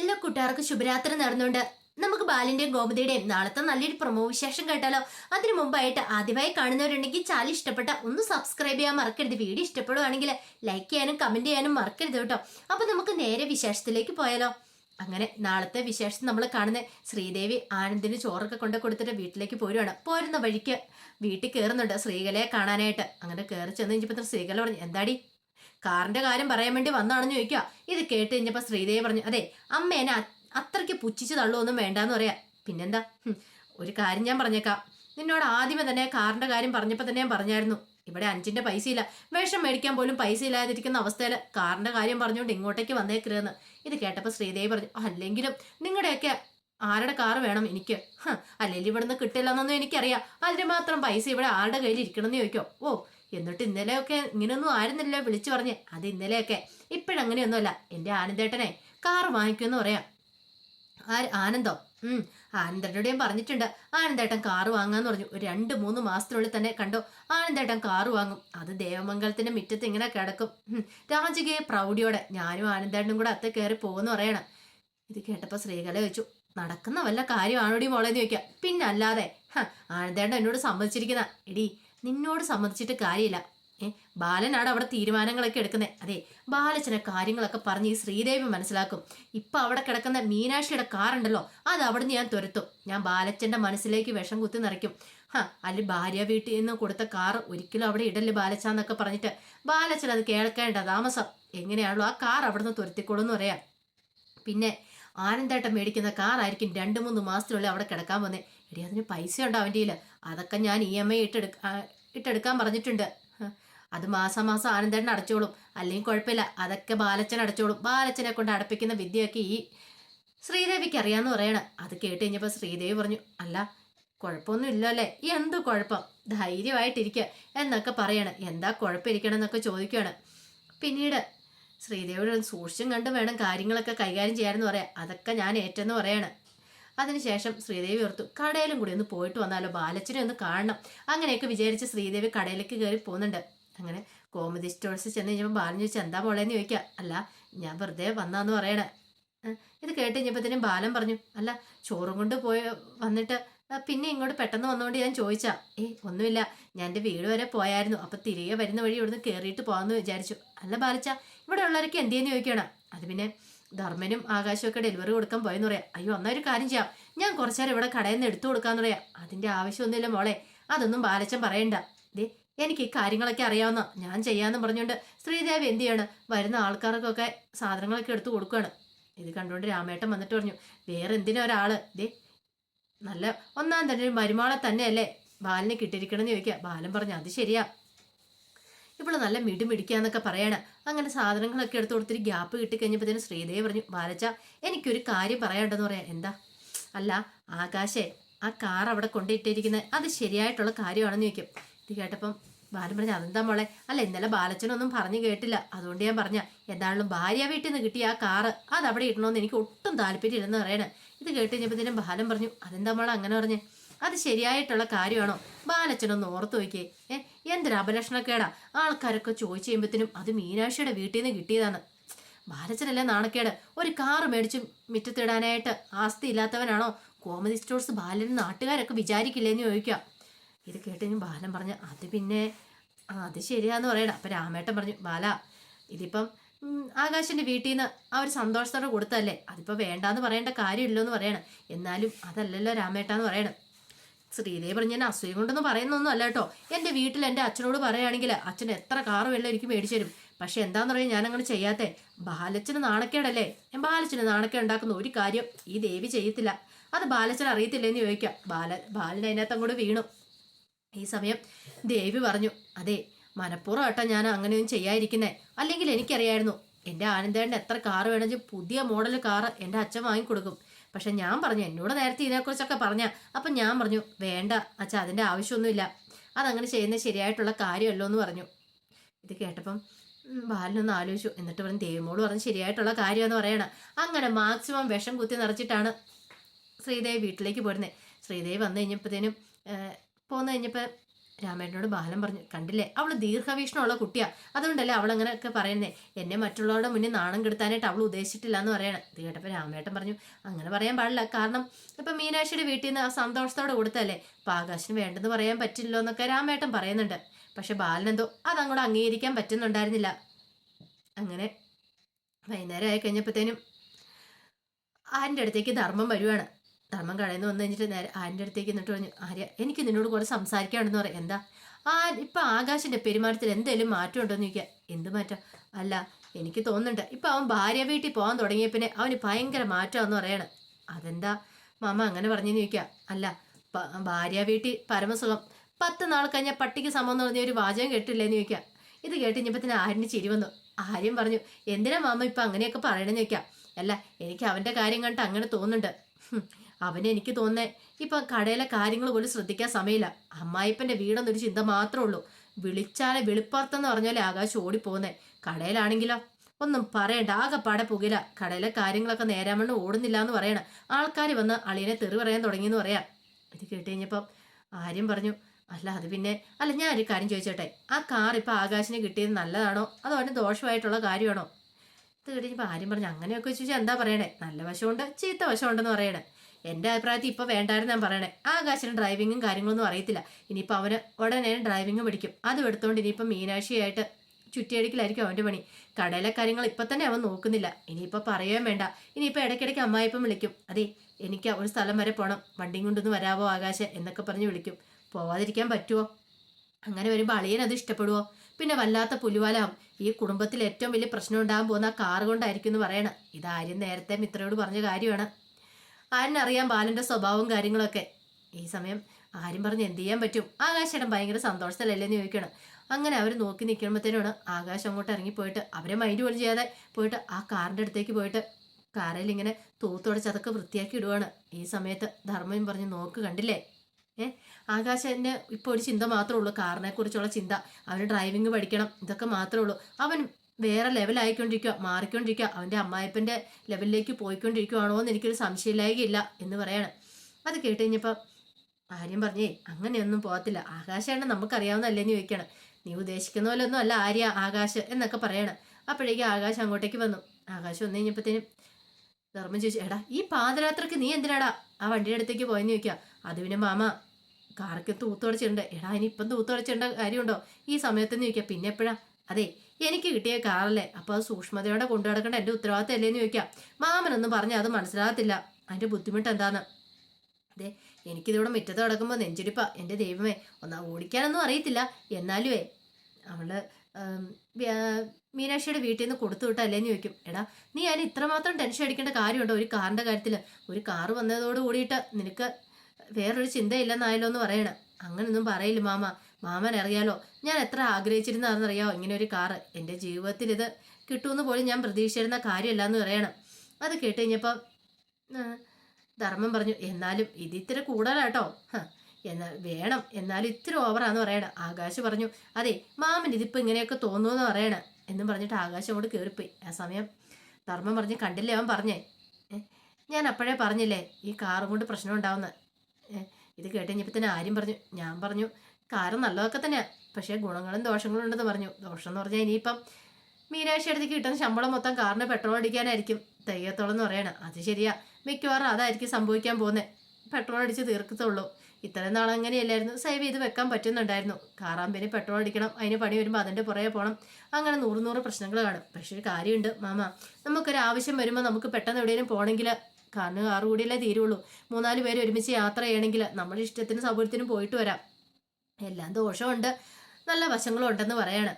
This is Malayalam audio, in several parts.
എല്ലാ കൂട്ടുകാർക്കും ശുഭരാത്രി നേർന്നുണ്ട് നമുക്ക് ബാലിന്റെയും ഗോപതിയുടെയും നാളത്തെ നല്ലൊരു പ്രമോ വിശേഷം കേട്ടാലോ? അതിനു മുമ്പായിട്ട് ആദ്യമായി കാണുന്നവരുണ്ടെങ്കിൽ ചാനൽ ഇഷ്ടപ്പെട്ട ഒന്ന് സബ്സ്ക്രൈബ് ചെയ്യാൻ മറക്കരുത്. വീഡിയോ ഇഷ്ടപ്പെടുവാണെങ്കിൽ ലൈക്ക് ചെയ്യാനും കമന്റ് ചെയ്യാനും മറക്കരുത് കേട്ടോ. അപ്പൊ നമുക്ക് നേരെ വിശേഷത്തിലേക്ക് പോയാലോ? അങ്ങനെ നാളത്തെ വിശേഷം നമ്മൾ കാണുന്ന ശ്രീദേവി ആനന്ദിന് ചോറൊക്കെ കൊണ്ട് കൊടുത്തിട്ട് വീട്ടിലേക്ക് പോരുവാണ്. പോരുന്ന വഴിക്ക് വീട്ടിൽ കയറുന്നുണ്ട് ശ്രീകലയെ കാണാനായിട്ട്. അങ്ങനെ കയറി ചെന്ന് കഴിഞ്ഞപ്പോൾ ശ്രീകല പറഞ്ഞു എന്താടി? കാറിന്റെ കാര്യം പറയാൻ വേണ്ടി വന്നാണെന്ന് ചോദിക്കുക. ഇത് കേട്ട് കഴിഞ്ഞപ്പോൾ ശ്രീദേവി പറഞ്ഞു അതെ അമ്മ എന്നെ അത്രയ്ക്ക് പുച്ഛിച്ച് തള്ളുവൊന്നും വേണ്ടാന്ന് പറയാ. പിന്നെന്താ? ഒരു കാര്യം ഞാൻ പറഞ്ഞേക്കാം. നിന്നോട് ആദ്യമേ തന്നെ കാറിന്റെ കാര്യം പറഞ്ഞപ്പോൾ തന്നെ ഞാൻ പറഞ്ഞായിരുന്നു. ഇവിടെ അഞ്ചിന്റെ പൈസ ഇല്ല വേഷം മേടിക്കാൻ പോലും പൈസ ഇല്ലാതിരിക്കുന്ന അവസ്ഥയിൽ കാറിന്റെ കാര്യം പറഞ്ഞുകൊണ്ട് ഇങ്ങോട്ടേക്ക് വന്നേക്കരുതെന്ന്. ഇത് കേട്ടപ്പോൾ ശ്രീദേവി പറഞ്ഞു അല്ലെങ്കിലും നിങ്ങളുടെയൊക്കെ ആരുടെ കാറ് വേണം എനിക്ക്? അല്ലെങ്കിൽ ഇവിടുന്ന് കിട്ടില്ലെന്നൊന്നും എനിക്കറിയാം. അതിന് മാത്രം പൈസ ഇവിടെ ആരുടെ കയ്യിൽ ഇരിക്കണമെന്ന് ചോദിക്കോ? ഓ എന്നിട്ട് ഇന്നലെയൊക്കെ ഇങ്ങനെയൊന്നും ആയിരുന്നില്ല വിളിച്ചു പറഞ്ഞ്. അത് ഇന്നലെയൊക്കെ. ഇപ്പോഴങ്ങനെയൊന്നുമല്ല. എന്റെ ആനന്ദേട്ടനെ കാർ വാങ്ങിക്കുമെന്ന് പറയാം. ആനന്ദോ? ഉം. ആനന്ദേട്ടനോട് പറഞ്ഞിട്ടുണ്ട്. ആനന്ദേട്ടൻ കാറ് വാങ്ങാന്ന് പറഞ്ഞു. ഒരു രണ്ട് മൂന്ന് മാസത്തിനുള്ളിൽ തന്നെ കണ്ടോ? ആനന്ദേട്ടൻ കാറ് വാങ്ങും. അത് ദേവമംഗലത്തിന്റെ മുറ്റത്ത് ഇങ്ങനെ കിടക്കും. രാജകീയ പ്രൗഢിയോടെ ഞാനും ആനന്ദേട്ടനും കൂടെ അത്ത കയറി പോകുന്നു പറയണം. ഇത് കേട്ടപ്പോൾ ശ്രീകല വെച്ചു നടക്കുന്ന വല്ല കാര്യമാണോടി മോളെന്ന് ചോദിക്കാം പിന്നെ ആനന്ദേട്ടൻ എന്നോട് സമ്മതിച്ചിരിക്കുന്ന. എടി നിന്നോട് സമ്മതിച്ചിട്ട് കാര്യമില്ല. ബാലനാണ് അവിടെ തീരുമാനങ്ങളൊക്കെ എടുക്കുന്നത് അതെ ബാലച്ചനെ കാര്യങ്ങളൊക്കെ പറഞ്ഞ് ഈ ശ്രീദേവി മനസ്സിലാക്കും. ഇപ്പൊ അവിടെ കിടക്കുന്ന മീനാക്ഷിയുടെ കാറുണ്ടല്ലോ അത് അവിടുന്ന് ഞാൻ തുരത്തും. ഞാൻ ബാലച്ചന്റെ മനസ്സിലേക്ക് വിഷം കുത്തി നിറയ്ക്കും. ഹാ അല്ലെ ഭാര്യ വീട്ടിൽ നിന്ന് കൊടുത്ത കാർ ഒരിക്കലും അവിടെ ഇടൽ ബാലച്ചാന്നൊക്കെ പറഞ്ഞിട്ട്. ബാലച്ചൻ അത് കേൾക്കേണ്ട താമസം. എങ്ങനെയാണല്ലോ ആ കാർ അവിടുന്ന് തുരത്തിക്കോളൂ എന്ന് പറയാം. പിന്നെ ആനന്ദേട്ടൻ മേടിക്കുന്ന കാറായിരിക്കും രണ്ട് മൂന്ന് മാസത്തിനുള്ളിൽ അവിടെ കിടക്കാൻ വന്നേ. എടി അതിന് പൈസ ഉണ്ടോ അവന്റെ കയ്യിൽ അതൊക്കെ ഞാൻ ഇ എം ഐ ഇട്ടെടുക്ക ഇട്ടെടുക്കാൻ പറഞ്ഞിട്ടുണ്ട്. അത് മാസം മാസം ആനന്ദേട്ടൻ അടച്ചോളും. അല്ലെങ്കിൽ കുഴപ്പമില്ല അതൊക്കെ ബാലച്ചൻ അടച്ചോളും. ബാലച്ചനെ കൊണ്ട് അടപ്പിക്കുന്ന വിദ്യയൊക്കെ ഈ ശ്രീദേവിക്ക് അറിയാന്ന് പറയണം. അത് കേട്ട് കഴിഞ്ഞപ്പോൾ ശ്രീദേവി പറഞ്ഞു അല്ല കുഴപ്പമൊന്നും ഇല്ലല്ലേ? എന്ത് കുഴപ്പം? ധൈര്യമായിട്ടിരിക്കുക എന്നൊക്കെ പറയണം. എന്താ കുഴപ്പമിരിക്കണം എന്നൊക്കെ ചോദിക്കുകയാണ് പിന്നീട് ശ്രീദേവിയുടെ സൂക്ഷ്യം കണ്ട് വേണം കാര്യങ്ങളൊക്കെ കൈകാര്യം ചെയ്യാമെന്ന് പറയാം അതൊക്കെ ഞാൻ ഏറ്റെന്ന് പറയാണ്. അതിനുശേഷം ശ്രീദേവി ഓർത്തു കടയിലും കൂടി ഒന്ന് പോയിട്ട് വന്നാലോ ബാലച്ചനെ ഒന്ന് കാണണം. അങ്ങനെയൊക്കെ വിചാരിച്ച് ശ്രീദേവി കടയിലേക്ക് കയറി പോകുന്നുണ്ട്. അങ്ങനെ കോമഡി സ്റ്റോഴ്സ് ചെന്ന് കഴിഞ്ഞപ്പോൾ ബാലൻ ചോദിച്ചു എന്താ മോളേന്ന് ചോദിക്കുക. അല്ല ഞാൻ വെറുതെ വന്നാന്ന് പറയണേ. ഇത് കേട്ട് കഴിഞ്ഞപ്പോഴത്തേനും ബാലൻ പറഞ്ഞു അല്ല ചോറും കൊണ്ട് പോയി വന്നിട്ട് പിന്നെ ഇങ്ങോട്ട് പെട്ടെന്ന് വന്നുകൊണ്ട് ഞാൻ ചോദിച്ചാ. ഏ ഒന്നുമില്ല ഞാൻ എന്റെ വീട് വരെ പോയായിരുന്നു അപ്പം തിരികെ വരുന്ന വഴി ഇവിടുന്ന് കയറിയിട്ട് പോകാമെന്ന് വിചാരിച്ചു. അല്ല ബാലിച്ച ഇവിടെ ഉള്ളവരൊക്കെ എന്തെന്ന് ചോദിക്കണം? അത് പിന്നെ ധർമ്മനും ആകാശമൊക്കെ ഡെലിവറി കൊടുക്കാൻ പോയെന്ന് പറയാം. അയ്യോ എന്നാ ഒരു കാര്യം ചെയ്യാം. ഞാൻ കുറച്ചേരം ഇവിടെ കടയിൽ നിന്ന് എടുത്തു കൊടുക്കാന്ന് പറയാം. അതിന്റെ ആവശ്യമൊന്നുമില്ല മോളെ. അതൊന്നും ബാലച്ചൻ പറയണ്ട. ദേ എനിക്ക് ഈ കാര്യങ്ങളൊക്കെ അറിയാവുന്ന ഞാൻ ചെയ്യാന്ന് പറഞ്ഞുകൊണ്ട് ശ്രീദേവി എന്ത് ചെയ്യാണ്? വരുന്ന ആൾക്കാർക്കൊക്കെ സാധനങ്ങളൊക്കെ എടുത്തു കൊടുക്കുകയാണ് ഇത് കണ്ടുകൊണ്ട് രാമേട്ടൻ വന്നിട്ട് പറഞ്ഞു വേറെ എന്തിനാ ഒരാൾ? ദേ നല്ല ഒന്നാം തന്നെ ഒരു മരുമാളെ തന്നെയല്ലേ ബാലിനെ കിട്ടിയിരിക്കണമെന്ന് ചോദിക്കുക ബാലൻ പറഞ്ഞു അത് ശരിയാ. ഇവൾ നല്ല മിടുമിടിക്കാന്നൊക്കെ പറയാണ്. അങ്ങനെ സാധനങ്ങളൊക്കെ എടുത്തു കൊടുത്തിട്ട് ഗ്യാപ്പ് കിട്ടിക്കഴിഞ്ഞപ്പോഴത്തേനും ശ്രീദേവി പറഞ്ഞു ബാലച്ച എനിക്കൊരു കാര്യം പറയാണ്ടെന്ന് പറയാം. എന്താ? അല്ല ആകാശേ ആ കാർ അവിടെ കൊണ്ടിട്ടിരിക്കുന്നത് അത് ശരിയായിട്ടുള്ള കാര്യമാണെന്ന് ചോദിക്കും. ഇത് കേട്ടപ്പം ബാലൻ പറഞ്ഞു അതെന്താ മോളെ? അല്ല ഇന്നലെ ബാലച്ചനൊന്നും പറഞ്ഞു കേട്ടില്ല. അതുകൊണ്ട് ഞാൻ പറഞ്ഞ എന്താണെങ്കിലും ഭാര്യ വീട്ടിൽ നിന്ന് കിട്ടിയ ആ കാറ് അത് അവിടെ ഇടണമെന്ന് എനിക്ക് ഒട്ടും താല്പര്യമില്ലെന്ന് പറയണേ. ഇത് കേട്ട് കഴിഞ്ഞപ്പോഴത്തേനും ബാലൻ പറഞ്ഞു അതെന്താ മോളെ അങ്ങനെ പറഞ്ഞേ? അത് ശരിയായിട്ടുള്ള കാര്യമാണോ? ബാലച്ചനൊന്ന് ഓർത്തു നോക്കിയേ. ഏ എന്തൊരു അപലക്ഷണക്കേടാ. ആൾക്കാരൊക്കെ ചോദിച്ചു കഴിയുമ്പോഴത്തേനും അത് മീനാക്ഷിയുടെ വീട്ടിൽ നിന്ന് കിട്ടിയതാണ്. ബാലച്ചനല്ലേ നാണക്കേട്? ഒരു കാറ് മേടിച്ച് മിറ്റത്തിടാനായിട്ട് ആസ്തി ഇല്ലാത്തവനാണോ കോമഡി സ്റ്റോഴ്സ് ബാലൻ നാട്ടുകാരൊക്കെ വിചാരിക്കില്ലേന്ന് ചോദിക്കാം ഇത് കേട്ട് ബാലൻ പറഞ്ഞു അത് പിന്നെ അത് ശരിയാന്ന് പറയണം അപ്പം രാമേട്ടൻ പറഞ്ഞു ബാല ഇതിപ്പം ആകാശന്റെ വീട്ടിൽ നിന്ന് ഒരു സന്തോഷത്തോടെ കൊടുത്തല്ലേ അതിപ്പോൾ വേണ്ടാന്ന് പറയേണ്ട കാര്യമില്ലോ എന്ന് പറയണം. എന്നാലും അതല്ലല്ലോ രാമേട്ടാന്ന് പറയണം ശ്രീദേവി പറഞ്ഞ ഞാൻ അസൂയം കൊണ്ടൊന്നും പറയുന്നൊന്നും അല്ല കേട്ടോ. എന്റെ വീട്ടിൽ എന്റെ അച്ഛനോട് പറയുകയാണെങ്കിൽ അച്ഛൻ എത്ര കാറ് വെള്ളം എനിക്ക് മേടിച്ചു തരും. പക്ഷെ എന്താന്ന് പറയാൻ ഞാൻ അങ്ങനെ ചെയ്യാത്തെ. ബാലച്ചന് നാണക്കേടല്ലേ? ബാലച്ചന് നാണക്കേട് ഉണ്ടാക്കുന്ന ഒരു കാര്യം ഈ ദേവി ചെയ്യത്തില്ല. അത് ബാലച്ചൻ അറിയത്തില്ലെന്ന് ചോദിക്കാം. ബാല ബാലൻ അതിനകത്ത് അങ്ങോട്ട് വീണു. ഈ സമയം ദേവി പറഞ്ഞു അതെ മനഃപൂർവം കേട്ടോ ഞാൻ അങ്ങനെയൊന്നും ചെയ്യാതിരിക്കുന്നേ. അല്ലെങ്കിൽ എനിക്കറിയായിരുന്നു എന്റെ ആനന്ദേണ്ട എത്ര കാറ് വേണമെങ്കിൽ പുതിയ മോഡൽ കാറ് എന്റെ അച്ഛൻ വാങ്ങിക്കൊടുക്കും. പക്ഷെ ഞാൻ പറഞ്ഞു എന്നോട് നേരത്തെ ഇതിനെക്കുറിച്ചൊക്കെ പറഞ്ഞ. അപ്പം ഞാൻ പറഞ്ഞു വേണ്ട അച്ഛാ അതിന്റെ ആവശ്യമൊന്നുമില്ല. അതങ്ങനെ ചെയ്യുന്ന ശരിയായിട്ടുള്ള കാര്യമല്ലോ എന്ന് പറഞ്ഞു. ഇത് കേട്ടപ്പം ബാലിനൊന്ന് ആലോചിച്ചു. എന്നിട്ട് പറഞ്ഞു ദേവിമോൾ പറഞ്ഞ് ശരിയായിട്ടുള്ള കാര്യമെന്ന് പറയണം. അങ്ങനെ മാക്സിമം വിഷം കുത്തി നിറച്ചിട്ടാണ് ശ്രീദേവി വീട്ടിലേക്ക് പോരുന്നത്. ശ്രീദേവി വന്നു കഴിഞ്ഞപ്പോഴത്തേനും പോന്നു കഴിഞ്ഞപ്പോൾ രാമേട്ടനോട് ബാലൻ പറഞ്ഞു കണ്ടില്ലേ അവൾ ദീർഘവീക്ഷണമുള്ള കുട്ടിയാ. അതുകൊണ്ടല്ലേ അവൾ അങ്ങനെയൊക്കെ പറയുന്നേ. എന്നെ മറ്റുള്ളവരുടെ മുന്നിൽ നാണം കെടുത്താനായിട്ട് അവൾ ഉദ്ദേശിച്ചിട്ടില്ല എന്ന് പറയണം. ഇത് കേട്ടപ്പോൾ രാമേട്ടൻ പറഞ്ഞു അങ്ങനെ പറയാൻ പാടില്ല. കാരണം ഇപ്പം മീനാക്ഷിയുടെ വീട്ടിൽ നിന്ന് ആ സന്തോഷത്തോടെ കൊടുത്തല്ലേ അപ്പം ആകാശിന് വേണ്ടെന്ന് പറയാൻ പറ്റില്ലല്ലോ എന്നൊക്കെ രാമേട്ടൻ പറയുന്നുണ്ട്. പക്ഷെ ബാലനെന്തോ അതങ്ങോട്ട് അംഗീകരിക്കാൻ പറ്റുന്നുണ്ടായിരുന്നില്ല. അങ്ങനെ വൈകുന്നേരം ആയി കഴിഞ്ഞപ്പോഴത്തേനും ആന്റെ അടുത്തേക്ക് ധർമ്മം വരുവാണ്. ധർമ്മം കടയിൽ നിന്ന് വന്നു കഴിഞ്ഞിട്ട് നേരെ ആന്റെ അടുത്തേക്ക് എന്നിട്ട് പറഞ്ഞു ആര്യ എനിക്ക് നിന്നോട് കൂടെ സംസാരിക്കാണെന്ന് പറയാം എന്താ? ആ ഇപ്പം ആകാശിന്റെ പെരുമാറ്റത്തിൽ എന്തെങ്കിലും മാറ്റം ഉണ്ടോയെന്ന് ചോദിക്കുക എന്ത് മാറ്റം? അല്ല എനിക്ക് തോന്നുന്നുണ്ട്. ഇപ്പം അവൻ ഭാര്യ വീട്ടിൽ പോകാൻ തുടങ്ങിയ പിന്നെ അവന് ഭയങ്കര മാറ്റമാണെന്ന് പറയണം. അതെന്താ? മാമ അങ്ങനെ പറഞ്ഞെന്ന് ചോദിക്കുക അല്ല ഭാര്യ വീട്ടിൽ പരമസുഖം. പത്ത് നാൾ കഴിഞ്ഞാൽ പട്ടിക്ക് സമം എന്ന് പറഞ്ഞ ഒരു വാചകം കേട്ടില്ലെന്ന് ചോദിക്കുക ഇത് കേട്ട് കഴിഞ്ഞപ്പോൾ ആര്യന് ചിരി വന്നു. ആര്യം പറഞ്ഞു എന്തിനാ മാമ ഇപ്പം അങ്ങനെയൊക്കെ പറയണമെന്ന് ചോദിക്കാം. അല്ല എനിക്ക് അവന്റെ കാര്യം കണ്ടിട്ട് അങ്ങനെ തോന്നുന്നുണ്ട്. അവന് എനിക്ക് തോന്നേ ഇപ്പൊ കടയിലെ കാര്യങ്ങൾ പോലും ശ്രദ്ധിക്കാൻ സമയമില്ല. അമ്മായിപ്പന്റെ വീടെന്നൊരു ചിന്ത മാത്രമേ ഉള്ളൂ. വിളിച്ചാലെ വെളിപ്പാർത്തെന്ന് പറഞ്ഞാലേ ആകാശം ഓടിപ്പോന്നേ കടയിലാണെങ്കിലോ? ഒന്നും പറയണ്ട ആകെ ആകെപ്പാടെ പുകില കടയിലെ കാര്യങ്ങളൊക്കെ നേരാമണ്ണം ഓടുന്നില്ല എന്ന് പറയണം ആൾക്കാർ വന്ന് അളിയനെ തെറി പറയാൻ തുടങ്ങിയെന്ന് പറയാം. ഇത് കേട്ട് കഴിഞ്ഞപ്പം ആര്യം പറഞ്ഞു അല്ല അത് പിന്നെ അല്ല ഞാൻ ഒരു കാര്യം ചോദിച്ചോട്ടെ? ആ കാർ ഇപ്പം ആകാശിന് കിട്ടിയത് നല്ലതാണോ? അതോ അതിന് ദോഷമായിട്ടുള്ള കാര്യമാണോ? ഇത് കഴിഞ്ഞപ്പോൾ ആര്യം പറഞ്ഞു അങ്ങനെയൊക്കെ ചോദിച്ചാൽ എന്താ പറയണേ? നല്ല വശമുണ്ട് ചീത്ത വശമുണ്ടെന്ന് പറയണേ. എന്റെ അഭിപ്രായത്തിൽ ഇപ്പോൾ വേണ്ടായിരുന്നു ഞാൻ പറയണേ. ആകാശിന് ഡ്രൈവിങ്ങും കാര്യങ്ങളൊന്നും അറിയത്തില്ല. ഇനിയിപ്പോൾ അവന് ഉടനെ ഡ്രൈവിംഗ് പഠിക്കും അതും എടുത്തുകൊണ്ട് ഇനിയിപ്പോൾ മീനാക്ഷിയായിട്ട് ചുറ്റിയടിക്കലായിരിക്കും അവന്റെ പണി. കടയിലെ കാര്യങ്ങൾ ഇപ്പം തന്നെ അവൻ നോക്കുന്നില്ല. ഇനിയിപ്പോൾ പറയുകയും വേണ്ട. ഇനിയിപ്പോൾ ഇടയ്ക്കിടയ്ക്ക് അമ്മായിപ്പം വിളിക്കും. അതെ എനിക്ക് ഒരു സ്ഥലം വരെ പോകണം വണ്ടിയും കൊണ്ടൊന്ന് വരാവോ ആകാശ? എന്നൊക്കെ പറഞ്ഞ് വിളിക്കും. പോവാതിരിക്കാൻ പറ്റുമോ അങ്ങനെ വരുമ്പോൾ അളിയൻ അത് ഇഷ്ടപ്പെടുവോ? പിന്നെ വല്ലാത്ത പുലിവാലാവും. ഈ കുടുംബത്തിൽ ഏറ്റവും വലിയ പ്രശ്നം ഉണ്ടാകാൻ പോകുന്ന കാർ കൊണ്ടായിരിക്കും എന്ന് പറയണം. ഇതാര്യം നേരത്തെ മിത്രയോട് പറഞ്ഞ കാര്യമാണ്. ആരിനറിയാം ബാലന്റെ സ്വഭാവവും കാര്യങ്ങളൊക്കെ. ഈ സമയം ആരും പറഞ്ഞ് എന്ത് ചെയ്യാൻ പറ്റും? ആകാശേട്ടൻ ഭയങ്കര സന്തോഷത്തിലല്ലേന്ന് ചോദിക്കണം. അങ്ങനെ അവർ നോക്കി നിൽക്കുമ്പോഴത്തേനാണ് ആകാശം അങ്ങോട്ട് ഇറങ്ങിപ്പോയിട്ട് അവരെ മൈൻഡ് പോലും ചെയ്യാതെ പോയിട്ട് ആ കാറിന്റെ അടുത്തേക്ക് പോയിട്ട് കാറിൽ ഇങ്ങനെ തൂത്തുടച്ച് അതൊക്കെ വൃത്തിയാക്കി ഇടുവാണ്. ഈ സമയത്ത് ധർമ്മയും പറഞ്ഞ് നോക്ക് കണ്ടില്ലേ? ഏ? ആകാശന് ഇപ്പോൾ ഒരു ചിന്ത മാത്രമേ ഉള്ളൂ. കാറിനെ കുറിച്ചുള്ള ചിന്ത. അവന് ഡ്രൈവിംഗ് പഠിക്കണം. ഇതൊക്കെ മാത്രമേ ഉള്ളൂ. അവൻ വേറെ ലെവലായിക്കൊണ്ടിരിക്കുക മാറിക്കൊണ്ടിരിക്കുക അവന്റെ അമ്മായപ്പന്റെ ലെവലിലേക്ക് പോയിക്കൊണ്ടിരിക്കുവാണോ എന്ന് എനിക്കൊരു സംശയമില്ലായികയില്ല എന്ന് പറയാണ്. അത് കേട്ട് കഴിഞ്ഞപ്പോൾ ആര്യം പറഞ്ഞേ അങ്ങനെയൊന്നും പോകത്തില്ല ആകാശമാണ് നമുക്കറിയാവുന്നല്ലേന്ന് ചോദിക്കണം. നീ ഉദ്ദേശിക്കുന്ന പോലെ ഒന്നും അല്ല ആര്യ ആകാശ് എന്നൊക്കെ പറയണം. അപ്പോഴേക്കും ആകാശം അങ്ങോട്ടേക്ക് വന്നു. ആകാശം വന്നു കഴിഞ്ഞപ്പോഴത്തേനും ധർമ്മം ചോദിച്ചു എടാ ഈ പാദയാത്രക്ക് നീ എന്തിനാടാ ആ വണ്ടിയുടെ അടുത്തേക്ക് പോയെന്ന് ചോദിക്കുക അത് പിന്നെ മാമ കാർക്ക് തൂത്തുടച്ചിട്ടുണ്ട് എടാ ഇനി ഇപ്പം തൂത്തുടച്ചിടേണ്ട കാര്യമുണ്ടോ? ഈ സമയത്തെന്ന് ചോദിക്കുക പിന്നെ എപ്പോഴാ? അതെ എനിക്ക് കിട്ടിയ കാറല്ലേ? അപ്പോൾ അത് സൂക്ഷ്മതയോടെ കൊണ്ടു നടക്കേണ്ട എന്റെ ഉത്തരവാദിത്തം അല്ലേന്ന് ചോദിക്കാം. മാമനൊന്നും പറഞ്ഞാൽ അത് മനസ്സിലാകത്തില്ല. അതിന്റെ ബുദ്ധിമുട്ട് എന്താന്ന്? അതെ എനിക്കിതിവിടെ മുറ്റത്ത് കിടക്കുമ്പോൾ നെഞ്ചിടിപ്പാ. എന്റെ ദൈവമേ ഒന്നാ ഓടിക്കാനൊന്നും അറിയത്തില്ല. എന്നാലുമേ അവൾ മീനാക്ഷിയുടെ വീട്ടിൽ നിന്ന് കൊടുത്തു വിട്ടല്ലേന്ന് ചോദിക്കും. എടാ നീ അതിന് ഇത്രമാത്രം ടെൻഷൻ അടിക്കേണ്ട കാര്യമുണ്ടോ ഒരു കാറിന്റെ കാര്യത്തിൽ ഒരു കാറ് വന്നതോട് കൂടിയിട്ട് നിനക്ക് വേറൊരു ചിന്തയില്ലെന്നായാലോ എന്ന് പറയണം. അങ്ങനൊന്നും പറയില്ല മാമ. മാമൻ അറിയാലോ ഞാൻ എത്ര ആഗ്രഹിച്ചിരുന്നതെന്നറിയാമോ ഇങ്ങനെ ഒരു കാറ്. എന്റെ ജീവിതത്തിൽ ഇത് കിട്ടുമെന്ന് പോലും ഞാൻ പ്രതീക്ഷിച്ചിരുന്ന കാര്യമല്ല എന്ന് പറയണം. അത് കേട്ട് കഴിഞ്ഞപ്പം ധർമ്മം പറഞ്ഞു എന്നാലും ഇത് ഇത്തിരി കൂടുതലാട്ടോ. എന്നാൽ എന്നാ വേണം. എന്നാലും ഇത്തിരി ഓവറാന്ന് പറയണം. ആകാശ് പറഞ്ഞു അതെ മാമൻ ഇതിപ്പോൾ ഇങ്ങനെയൊക്കെ തോന്നുമെന്ന് പറയണം. എന്നും പറഞ്ഞിട്ട് ആകാശം അങ്ങോട്ട് കയറിപ്പോയി. ആ സമയം ധർമ്മം പറഞ്ഞ് കണ്ടില്ലേ അവൻ പറഞ്ഞേ? ഞാൻ അപ്പോഴേ പറഞ്ഞില്ലേ ഈ കാറും കൊണ്ട് പ്രശ്നം ഉണ്ടാവുന്ന ഇത് കേട്ടുകഴിഞ്ഞപ്പോൾ തന്നെ ആരും പറഞ്ഞു ഞാൻ പറഞ്ഞു കാറ് നല്ലതൊക്കെ തന്നെയാണ് പക്ഷേ ഗുണങ്ങളും ദോഷങ്ങളും ഉണ്ടെന്ന് പറഞ്ഞു. ദോഷം എന്ന് പറഞ്ഞാൽ ഇനിയിപ്പം മീനാക്ഷി എടുത്ത് കിട്ടുന്ന ശമ്പളം മൊത്തം കാറിന് പെട്രോൾ അടിക്കാനായിരിക്കും. തെയ്യത്തോളം എന്ന് പറയണം. അത് ശരിയാ. മിക്കവാറും അതായിരിക്കും സംഭവിക്കാൻ പോകുന്നത് പെട്രോൾ അടിച്ച് തീർക്കത്തുള്ളൂ. ഇത്രയും നാൾ അങ്ങനെയല്ലായിരുന്നു. സേവ് ചെയ്ത് വെക്കാൻ പറ്റുന്നുണ്ടായിരുന്നു. കാറാമ്പിന് പെട്രോൾ അടിക്കണം. അതിന് പണി വരുമ്പോൾ അതിന്റെ പുറകെ പോകണം അങ്ങനെ നൂറ് നൂറ് പ്രശ്നങ്ങൾ കാണും. പക്ഷേ ഒരു കാര്യമുണ്ട് മാമ. നമുക്കൊരു ആവശ്യം വരുമ്പോൾ നമുക്ക് പെട്ടെന്ന് എവിടെയെങ്കിലും പോകണമെങ്കിൽ കാറിന് കാറ് കൂടിയല്ലേ തീരുള്ളൂ. മൂന്നാൽ പേര് ഒരുമിച്ച് യാത്ര ചെയ്യണമെങ്കിൽ നമ്മുടെ ഇഷ്ടത്തിനും സൗകര്യത്തിനും പോയിട്ട് വരാം. എല്ലാം ദോഷമുണ്ട്. നല്ല വശങ്ങളും ഉണ്ടെന്ന് പറയാണ്.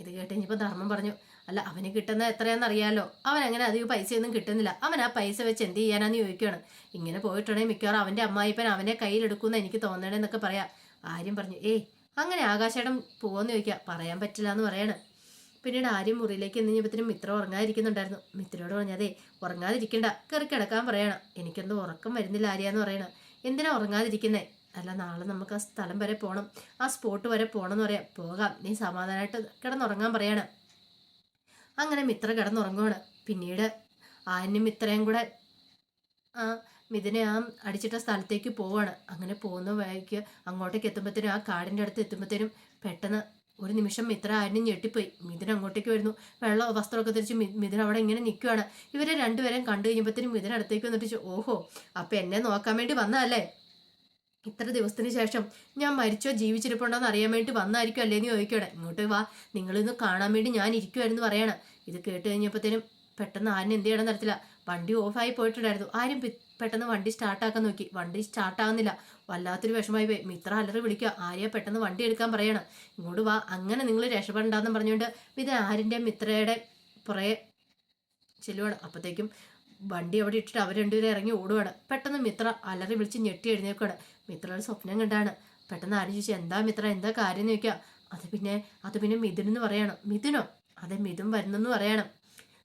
ഇത് കേട്ട് ഇനിയിപ്പോൾ ധർമ്മം പറഞ്ഞു അല്ല അവന് കിട്ടുന്ന എത്രയാണെന്ന് അറിയാലോ അവൻ അങ്ങനെ അധികം പൈസയൊന്നും കിട്ടുന്നില്ല. അവൻ ആ പൈസ വെച്ച് എന്ത് ചെയ്യാനാന്ന് ചോദിക്കുകയാണ്. ഇങ്ങനെ പോയിട്ടുണ്ടെങ്കിൽ മിക്കവാറും അവന്റെ അമ്മായിപ്പൻ അവനെ കയ്യിലെടുക്കുമെന്ന് എനിക്ക് തോന്നണേന്നൊക്കെ പറയാം. ആര്യം പറഞ്ഞു ഏയ് അങ്ങനെ ആകാശേടം പോവെന്ന് ചോദിക്കുക പറയാൻ പറ്റില്ല എന്ന് പറയാണ്. പിന്നീട് ആര്യം മുറിയിലേക്ക് എന്ന് കഴിഞ്ഞപ്പോഴത്തേനും മിത്ര ഉറങ്ങാതിരിക്കുന്നുണ്ടായിരുന്നു. മിത്രയോട് പറഞ്ഞതേ ഉറങ്ങാതിരിക്കണ്ട. കയറി കിടക്കാൻ പറയണം. എനിക്കൊന്നും ഉറക്കം വരുന്നില്ല ആര്യാന്ന് പറയണം. എന്തിനാ ഉറങ്ങാതിരിക്കുന്നേ? അല്ല നാളെ നമുക്ക് ആ സ്ഥലം വരെ പോകണം ആ സ്പോട്ട് വരെ പോകണം എന്ന് പറയാം. പോകാം. നീ സമാധാനമായിട്ട് കിടന്നുറങ്ങാൻ പറയാണ്. അങ്ങനെ മിത്ര കിടന്നുറങ്ങുവാണ്. പിന്നീട് ആനും മിത്രയും കൂടെ ആ മിഥുനെ ആ അടിച്ചിട്ട സ്ഥലത്തേക്ക് പോവാണ്. അങ്ങനെ പോകുന്ന വഴിക്ക് അങ്ങോട്ടേക്ക് എത്തുമ്പോഴത്തേനും ആ കാടിന്റെ അടുത്ത് എത്തുമ്പോഴത്തേനും പെട്ടെന്ന് ഒരു നിമിഷം മിത്ര ആരും ഞെട്ടിപ്പോയി. മിഥുൻ അങ്ങോട്ടേക്ക് വരുന്നു. വെള്ളം വസ്ത്രമൊക്കെ തിരിച്ച് മിഥുന അവിടെ ഇങ്ങനെ നിൽക്കുകയാണ് ഇവരെ രണ്ടുപേരെയും കണ്ടു കഴിഞ്ഞപ്പോഴത്തേനും മിഥുൻ അടുത്തേക്ക് വന്നിട്ട് ഓഹോ അപ്പം എന്നെ നോക്കാൻ വേണ്ടി വന്നതല്ലേ? ഇത്ര ദിവസത്തിന് ശേഷം ഞാൻ മരിച്ചോ ജീവിച്ചിരിപ്പുണ്ടോ എന്ന് അറിയാൻ വേണ്ടി വന്നായിരിക്കും അല്ലേന്ന് ചോദിക്കണേ ഇങ്ങോട്ട് വാ നിങ്ങളിന്ന് കാണാൻ വേണ്ടി ഞാൻ ഇരിക്കുമായിരുന്നു പറയണം. ഇത് കേട്ട് കഴിഞ്ഞപ്പോഴത്തേനും പെട്ടെന്ന് ആരും എന്ത് ചെയ്യണം തരത്തില്ല വണ്ടി ഓഫായി പോയിട്ടുണ്ടായിരുന്നു. ആരും പെട്ടെന്ന് വണ്ടി സ്റ്റാർട്ടാക്കാൻ നോക്കി. വണ്ടി സ്റ്റാർട്ടാകുന്നില്ല വല്ലാത്തൊരു വിഷമായി പോയി. മിത്ര അലറി വിളിക്കുക. ആര്യ പെട്ടെന്ന് വണ്ടി എടുക്കാൻ പറയണം. ഇങ്ങോട്ട് വാ അങ്ങനെ നിങ്ങൾ രക്ഷപ്പെടണ്ടെന്ന് പറഞ്ഞുകൊണ്ട് ഇത് ആരിന്റെ മിത്രയുടെ പുറകെ ചെല്ലുവാണ്. അപ്പോഴത്തേക്കും വണ്ടി അവിടെ ഇട്ടിട്ട് അവർ രണ്ടുപേരും ഇറങ്ങി ഓടുവാണ്. പെട്ടെന്ന് മിത്ര അലറി വിളിച്ച് ഞെട്ടി എഴുന്നേൽക്കുകയാണ് മിത്രയുടെ സ്വപ്നം കണ്ടാണ്. പെട്ടെന്ന് ആരും ചോദിച്ചു എന്താ മിത്ര എന്താ കാര്യം എന്ന് ചോദിക്കുക. അത് പിന്നെ അത് പിന്നെ മിഥുൻ എന്ന് പറയണം. മിഥുനോ? അതെ മിഥുൻ വരുന്നെന്ന് പറയണം.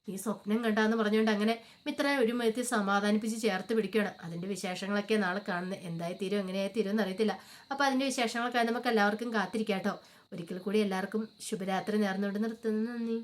നീ സ്വപ്നം കണ്ടാന്ന് പറഞ്ഞുകൊണ്ട് അങ്ങനെ മിത്ര ഒരു മതത്തിൽ സമാധാനിപ്പിച്ച് ചേർത്ത് പിടിക്കുകയാണ്. അതിന്റെ വിശേഷങ്ങളൊക്കെ നാളെ കാണുന്നത് എന്തായി തീരും എങ്ങനെയായി തീരും എന്നറിയത്തില്ല അപ്പോൾ അതിന്റെ വിശേഷങ്ങളൊക്കെ നമുക്ക് എല്ലാവർക്കും കാത്തിരിക്കാം കേട്ടോ. ഒരിക്കൽ കൂടി എല്ലാവർക്കും ശുഭരാത്രി നേർന്നുകൊണ്ട് നിർത്തുന്നു. നന്ദി.